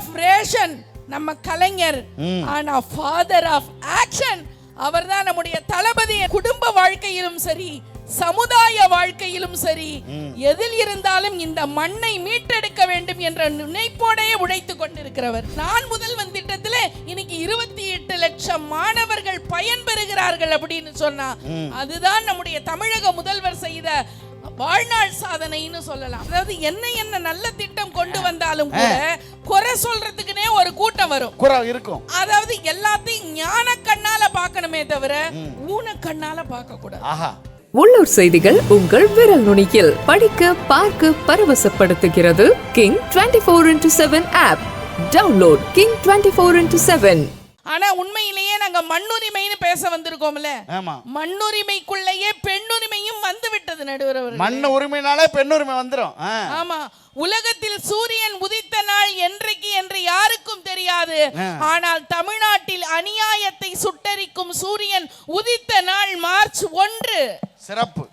Of ration நம்ம கலைஞர் ஆனா father of action அவர்தான் நம்முடைய தளபதி குடும்ப வாழ்க்கையிலும் சரி சமுதாய வாழ்க்கையிலும் சரி எதில் இருந்தாலும் இந்த மண்ணை மீட்டெடுக்க வேண்டும் என்ற நினைப்போடே உழைத்துக் கொண்டிருக்கிறவர். நான் முதல்வன் திட்டத்துல இன்னைக்கு இருபத்தி எட்டு லட்சம் மாணவர்கள் பயன்பெறுகிறார்கள் அப்படின்னு சொன்னா அதுதான் நம்முடைய தமிழக முதல்வர் செய்த வாழ்நாள் சாதனைன்னு சொல்லலாம். அதாவது என்ன என்ன நல்ல திட்டம் கொண்டு வந்தாலும் கூட குறை சொல்றதுக்குனே ஒரு கூட்டம் வரும். குறை இருக்கும். அதாவது எல்லாத்தையும் ஞான கண்ணால பார்க்கணுமே தவிர ஊன கண்ணால பார்க்க கூடாது. ஆஹா. உள்ளூர் செய்திகள் உங்கள் விரல் நுனியில் படிக்க பார்க்க பரவசப்படுத்துகிறது. King twenty four into seven app download King twenty four into seven ஆனா உண்மையிலேயே நாங்க மண்ணுரிமைன்னு பேச வந்திருக்கோம்ல. ஆமா. மண்ணுரிமைக்குள்ளேயே பெண்ணுரிமையும் வந்து விட்டது நடுவர். மண் உரிமைனாலே பெண் உரிமை வந்துடும் ஆ. ஆமா. உலகத்தில் சூரியன் உதித்த நாள் என்றைக்கு என்று யாருக்கும் தெரியாது. ஆனால் தமிழ்நாட்டில் அநியாயத்தை சுட்டரிக்கும் சூரியன் உதித்த நாள் மார்ச் ஒன்று. சிறப்பு.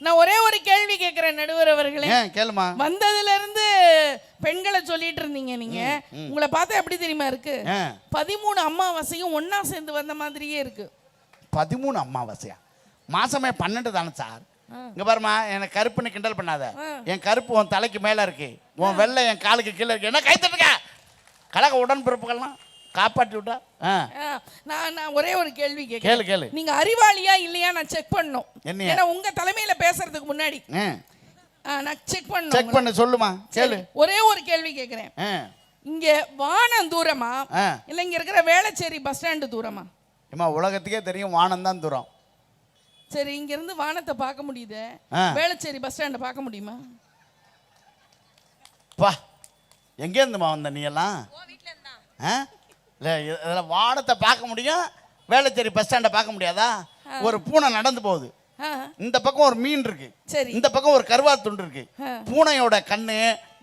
நான் ஒரே ஒரு கேள்வி கேட்கிறேன் நடுவர் அவர்களே. கேளுமா. வந்ததுல இருந்து பெண்களை சொல்லிட்டு இருந்தீங்க நீங்க. உங்களை பார்த்தா எப்படி தெரியுமா இருக்கு. பதிமூணு அம்மாவாசையும் ஒண்ணா சேர்ந்து வந்த மாதிரியே இருக்கு. பதிமூணு அமாவாசையா மாசமே பன்னெண்டு தானே சார். இங்க பாருமா எனக்கு கருப்புன்னு கிண்டல் பண்ணாத. என் கருப்பு உன் தலைக்கு மேல இருக்கு. உன் வெள்ளை என் காலுக்கு கீழே இருக்கு. என்ன கை தட்டுங்க கழக உடன்பிறப்புகள்லாம் காப்பாற்றி விட்டா? நான் நான் ஒரே ஒரு கேள்வி கேளு கேட்கிறேன். கேளு நீங்க அறிவாளியா இல்லையா நான் செக் என்னைய? ஏன்னா உங்க தலைமையில பேசுறதுக்கு முன்னாடி நான் செக் பண்ணணும் செக் பண்ணு சொல்லுமா? கேளு. ஒரே ஒரு கேள்வி கேட்கிறேன் ஆ. இங்க வானம் தூரமா? ஆ. இல்ல இங்க இருக்கிற வேளச்சேரி பஸ் ஸ்டாண்டு தூரமா? ஏம்மா உலகத்துக்கே தெரியும் வானம் தான் தூரம். சரி இங்க இருந்து வானத்தை பார்க்க முடியுது. ஆ. வேளச்சேரி பஸ் ஸ்டாண்டை பார்க்க முடியுமா? பா எங்கேருந்துமா வந்த நீ எல்லாம்? ஆ? இல்லை இதில் வானத்தை பார்க்க முடியும் வேளச்சேரி பஸ் ஸ்டாண்டை பார்க்க முடியாதா? ஒரு பூனை நடந்து போகுது. இந்த பக்கம் ஒரு மீன் இருக்கு. சரி. இந்த பக்கம் ஒரு கருவாட்டு துண்டு இருக்கு. பூனையோட கண்ணு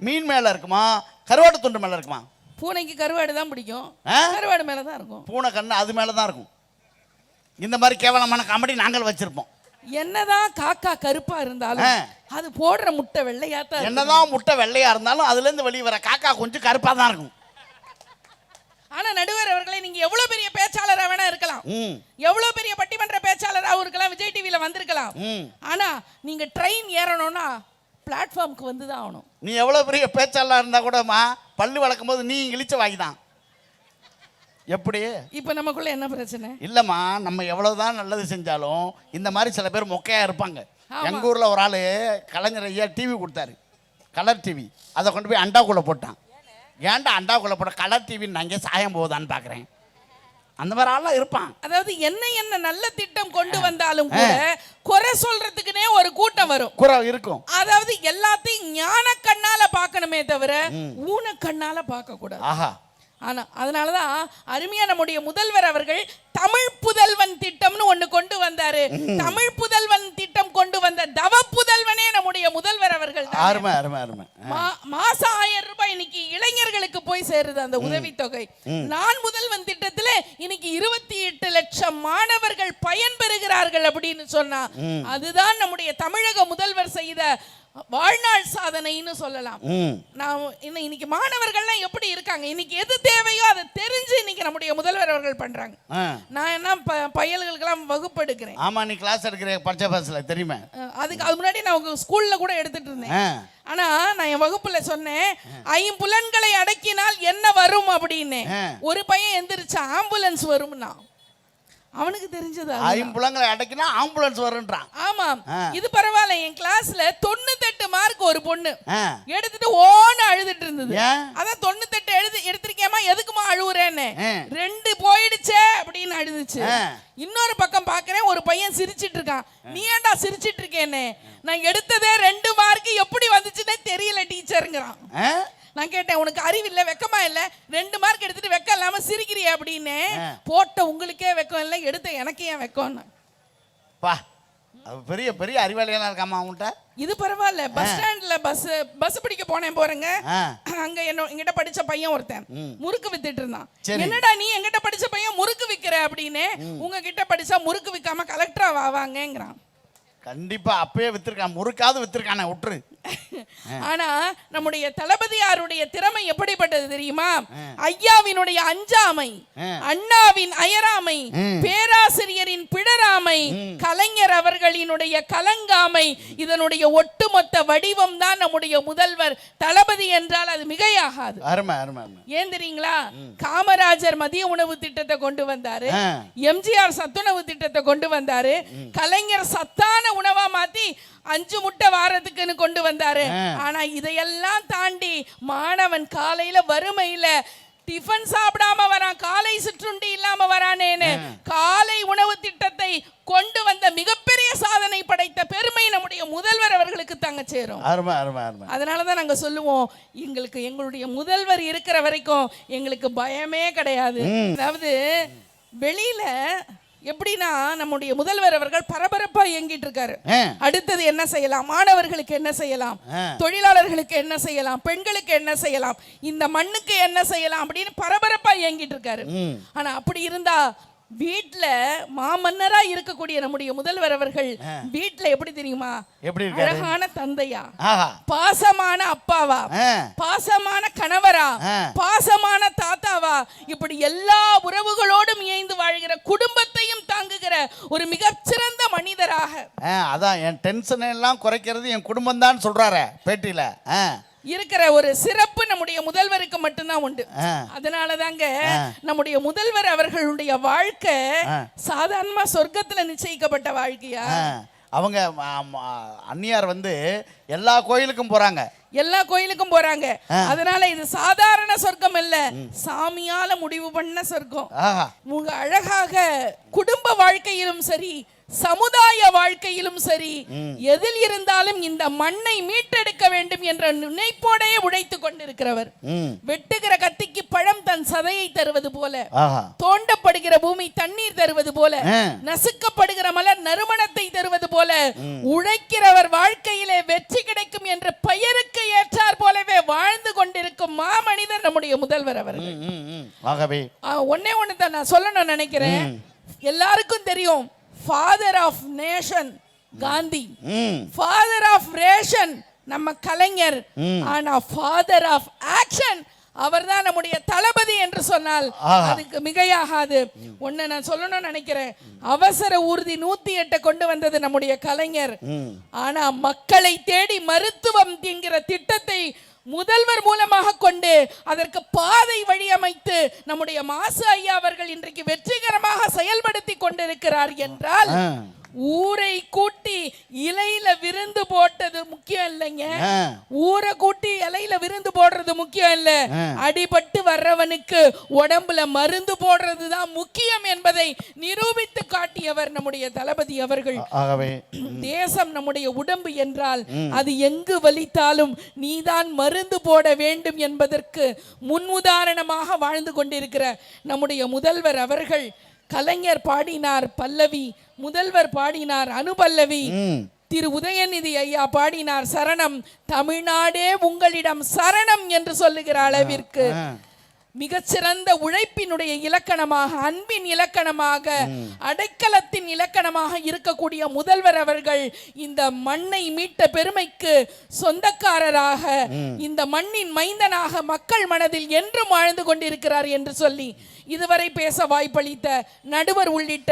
மீன் மேல இருக்குமா? கருவாட்டு துண்டு மேல இருக்குமா? பூனைக்கு கருவாடு தான் பிடிக்கும்? கருவாடு மேல தான் இருக்கும். பூனை கண்ணு அது மேல தான் இருக்கும். இந்த மாதிரி கேவலமான காமெடி நாங்கள் வச்சிருப்போம். என்னதான் காக்கா கருப்பா இருந்தாலும். அது போடுற முட்டை வெள்ளையாத்தான் இருக்கும். என்னதான் முட்டை வெள்ளையா இருந்தாலும் அதுல இருந்து வெளியே வர காக்கா கொஞ்சம் கருப்பா தான் இருக்கும். ஆனா நடுவர் அவர்களே நீங்க எவ்வளவு பெரிய பேச்சாளரா வேணா இருக்கலாம். எவ்வளவு இருக்கலாம் விஜய் டிவில வந்திருக்கலாம். ம். ஆனா நீங்க ட்ரெயின் ஏறணும்னா பிளாட்ஃபார்முக்கு வந்து தான் ஆகணும். நீ எவ்வளோ பெரிய பேச்சாளராக இருந்தால் கூடமா பல்லு வளர்க்கும் போது நீ இழிச்ச வாங்கி தான் எப்படி? இப்போ நமக்குள்ள என்ன பிரச்சனை? இல்லைம்மா நம்ம எவ்வளவுதான் நல்லது செஞ்சாலும் இந்த மாதிரி சில பேர் மொக்கையாக இருப்பாங்க. எங்கள் ஊரில் ஒரு ஆள் கலைஞர் ஐயா டிவி கொடுத்தாரு. கலர் டிவி அதை கொண்டு போய் அண்டாக்குள்ளே போட்டான். ஏன்டா அண்டாக்குள்ளே போட்ட கலர் டிவி நான் இங்கே சாயம் போகுதான்னு பார்க்குறேன் அந்த மாதிரி ஆள்லாம் இருப்பான். அதாவது என்ன என்ன நல்ல திட்டம் கொண்டு வந்தாலும் கூட குறை சொல்றதுக்குனே ஒரு கூட்டம் வரும். குறை இருக்கும். அதாவது எல்லாத்தையும் ஞான கண்ணால பார்க்கணுமே தவிர ஊன கண்ணால பார்க்க கூடாது ஆஹா. ஆனா அதனாலதான் அருமையா நம்முடைய முதல்வர் அவர்கள் தமிழ் புதல்வன் திட்டம்னு ஒண்ணு கொண்டு வந்தாரு. தமிழ் புதல்வன் திட்டம் கொண்டு வந்த தவ புதல்வனே நம்முடைய முதல்வர் அவர்கள் தான். அருமை அருமை அருமை. மா- மாசம் ஆயிரம் ரூபாய் இன்னைக்கு இளைஞர்களுக்கு போய் சேருது அந்த உதவித்தொகை நான் முதல்வன் திட்டத்துல இன்னைக்கு இருபத்தி எட்டு லட்சம் மாணவர்கள் பயன்பெறுகிறார்கள் அப்படின்னு சொன்னா அதுதான் நம்முடைய தமிழக முதல்வர் செய்த வாழ்நாள் சாதனைன்னு சொல்லலாம். நான் இன்ன- இன்னைக்கு மாணவர்கள்லாம் எப்படி இருக்காங்க? இன்னைக்கு எது தேவையோ அதை தெரிஞ்சு இன்னைக்கு நம்முடைய முதல்வர் அவர்கள் பண்றாங்க. நான் என்ன பயல்களுக்கெல்லாம் வகுப்பு எடுக்கிறேன் ஆமாம் நீ கிளாஸ் எடுக்கிற பச்சை பஸ்ஸில் தெரியுமே? அதுக்கு அது முன்னாடி நான் ஸ்கூல்ல கூட எடுத்துட்டு இருந்தேன். ஆனா நான் என் வகுப்புல சொன்னேன் ஐம்புலன்களை அடக்கினால் என்ன வரும் அப்படின்னு. ஒரு பையன் எந்திரிச்சா ஆம்புலன்ஸ் வரும்னா அவனுக்கு தெரிஞ்சது. ஐம்புலங்களை அடைக்கினா ஆம்புலன்ஸ் வருன்றான். ஆமாம் ஆ. இது பரவாயில்ல என் கிளாஸ்ல தொண்ணூத்தெட்டு மார்க் ஒரு பொண்ணு. எடுத்துட்டு ஓன்னு அழுதுட்டு இருந்தது? அதான் தொண்ணூத்தெட்டு எழுது எடுத்திருக்கேமா எதுக்குமா அழுவுறேன்னு. ஆ. ரெண்டு போயிடுச்சே அப்படின்னு அழுதுச்சு. இன்னொரு பக்கம் பார்க்கறேன் ஒரு பையன் சிரிச்சிட்டு இருக்கான். நீ ஏன்டா சிரிச்சிட்டு இருக்கேன்னு? நான் எடுத்ததே ரெண்டு மார்க் எப்படி வந்துச்சுன்னே தெரியல டீச்சருங்கிறான் நான் கேட்டேன் உனக்கு அறிவு இல்ல வெக்கமா இல்ல? ரெண்டு மார்க் எடுத்துட்டு வெக்கம் இல்லாம சிரிக்கிறிய அப்படின்னு. போட்ட உங்களுக்கே வெக்கம் இல்ல எடுத்த எனக்கு ஏன் வெக்கம்னு? பா அவ பெரிய பெரிய அறிவாளியெல்லாம் இருக்காமா அவன்கிட்ட. இது பரவாயில்ல. பஸ் ஸ்டாண்ட்ல பஸ் பஸ் பிடிக்க போனேன் போறேங்க அங்க என்ன எங்கிட்ட படிச்ச பையன் ஒருத்தன். முறுக்கு வித்துட்டு இருந்தான். என்னடா நீ எங்கிட்ட படிச்ச பையன் முறுக்கு விக்கிற? அப்படின்னு உங்க கிட்ட படிச்சா முறுக்கு விக்காம கலெக்டரா வாவாங்கங்கிறான் கண்டிப்பா அப்பயே வித்திருக்கான். முறுக்காவது வித்திருக்கானே விட்டுரு ஆனா நம்முடைய தளபதியாருடைய திறமை எப்படிப்பட்டது தெரியுமா? ஐயாவினுடைய அஞ்சாமை அண்ணாவின் அயராமை பேராசிரியரின் பிடராமை கலைஞர் அவர்களினுடைய கலங்காமை இதனுடைய ஒட்டுமொத்த வடிவம் தான் நம்முடைய முதல்வர். தளபதி என்றால் அது மிகையாகாது. ஏன் தெரியுங்களா? காமராஜர் மதிய உணவு திட்டத்தை கொண்டு வந்தாரு. எம்ஜிஆர் சத்துணவு திட்டத்தை கொண்டு வந்தாரு. கலைஞர் சத்தான உணவா மாத்தி அஞ்சு முட்டை வாரத்துக்குன்னு கொண்டு வந்தாரு. ஆனா இதையெல்லாம் தாண்டி மாணவன் காலையில வறுமையில டிஃபன் சாப்பிடாம வரான் காலை சிற்றுண்டி இல்லாம வரானேன்னு காலை உணவு திட்டத்தை கொண்டு வந்த மிகப்பெரிய சாதனை படைத்த பெருமை நம்முடைய முதல்வர் அவர்களுக்கு தாங்க சேரும். அருமை அருமை அருமை. அதனால தான் நாங்கள் சொல்லுவோம் எங்களுக்கு எங்களுடைய முதல்வர் இருக்கிற வரைக்கும் எங்களுக்கு பயமே கிடையாது. அதாவது வெளியில எப்படின்னா நம்முடைய முதல்வர் அவர்கள் பரபரப்பா இயங்கிட்டு இருக்காரு. அடுத்தது என்ன செய்யலாம்? மாணவர்களுக்கு என்ன செய்யலாம். தொழிலாளர்களுக்கு என்ன செய்யலாம்? பெண்களுக்கு என்ன செய்யலாம்? இந்த மண்ணுக்கு என்ன செய்யலாம்? அப்படின்னு பரபரப்பா இயங்கிட்டு இருக்காரு. ஆனா அப்படி இருந்தா வீட்ல மாமன்னரா இருக்கக்கூடிய நம்முடைய முதல்வர் அவர்கள் வீட்ல எப்படி தெரியுமா? எப்படி அழகான தந்தையா. பாசமான அப்பாவா. பாசமான கணவரா. பாசமான தாத்தாவா? இப்படி எல்லா உறவுகளோடும் இணைந்து வாழ்கிற குடும்பத்தையும் தாங்குகிற ஒரு மிகச்சிறந்த மனிதராக. அதான் என் டென்ஷன் எல்லாம் குறைக்கிறது என் குடும்பம் தான் சொல்றாரு பேட்டியில. இருக்கிற ஒரு சிறப்பு நம்முடைய முதல்வருக்கு மட்டும்தான் உண்டு. அதனால தாங்க நம்முடைய முதல்வர் அவர்களுடைய வாழ்க்கை சாதாரணமா சொர்க்கத்துல நிச்சயிக்கப்பட்ட வாழ்க்கையா. அவங்க அந்நியார் வந்து எல்லா கோயிலுக்கும் போறாங்க. எல்லா கோயிலுக்கும் போறாங்க. அதனால இது சாதாரண சொர்க்கம் இல்ல. சாமியால முடிவு பண்ண சொர்க்கம். உங்க அழகாக குடும்ப வாழ்க்கையிலும் சரி சமுதாய வாழ்க்கையிலும் சரி எதில் இருந்தாலும் இந்த மண்ணை மீட்டெடுக்க வேண்டும் என்ற நினைப்போடே உழைத்துக் கொண்டிருக்கிறவர். வெட்டுகிற கத்திக்கு பழம் தன் சதையை தருவது போல தோண்டப்படுகிற பூமி தண்ணீர் தருவது போல. நசுக்கப்படுகிற மலர் நறுமணத்தை தருவது போல உழைக்கிறவர் வாழ்க்கையிலே வெற்றி கிடைக்கும் என்ற பெயருக்கு ஏற்றார் போலவே வாழ்ந்து கொண்டிருக்கும் மாமனிதர் நம்முடைய முதல்வர் அவர்கள். ஒண்ணே ஒன்று தான் நான் சொல்லணும்னு நினைக்கிறேன். எல்லாருக்கும் தெரியும் father of nation Gandhi father of ration நம்ம கலைஞர். ஆனா ஃபாதர் ஆஃப் ஆக்ஷன் அவர்தான் நம்முடைய தளபதி என்று சொன்னால். அதுக்கு மிகையாகாது. ஒண்ணு நான் சொல்லணும்னு நினைக்கிறேன். அவசர ஊர்தி நூத்தி எட்டை கொண்டு வந்தது நம்முடைய கலைஞர். ம் ஆனா மக்களை தேடி மருத்துவம் என்கிற திட்டத்தை முதல்வர் மூலமாக கொண்டு அதற்கு பாதை வழியமைத்து நம்முடைய மாசு ஐயா அவர்கள் இன்றைக்கு வெற்றிகரமாக கொண்டிருக்கிறார் என்றால். ஊரை கூட்டி இலையில விருந்து போட்டது முக்கியம் இல்லைங்க. ஊரை கூட்டி இலையில விருந்து போடுறது முக்கியம் இல்ல. அடிபட்டு வர்றவனுக்கு உடம்புல மருந்து போடுறது தான் முக்கியம் என்பதை நிரூபித்து காட்டியவர் நம்முடைய தளபதி அவர்கள். தேசம் நம்முடைய உடம்பு என்றால் அது எங்கு வலித்தாலும் நீதான் மருந்து போட வேண்டும் என்பதற்கு முன்னுதாரணமாக வாழ்ந்து கொண்டிருக்கிற நம்முடைய முதல்வர் அவர்கள் கலைஞர் பாடினார் பல்லவி முதல்வர் பாடினார் அனுபல்லவி திரு உதயநிதி ஐயா பாடினார் சரணம் தமிழ்நாடே உங்களிடம் சரணம் என்று சொல்லுகிற அளவிற்கு. மிகச்சிறந்த உழைப்பினுடைய இலக்கணமாக அன்பின் இலக்கணமாக அடைக்கலத்தின் இலக்கணமாக இருக்கக்கூடிய முதல்வர் அவர்கள் இந்த மண்ணை மீட்ட பெருமைக்கு சொந்தக்காரராக இந்த மண்ணின் மைந்தனாக மக்கள் மனதில் என்றும் வாழ்ந்து கொண்டிருக்கிறார் என்று சொல்லி இதுவரை பேச வாய்ப்பளித்த நடுவர் உள்ளிட்ட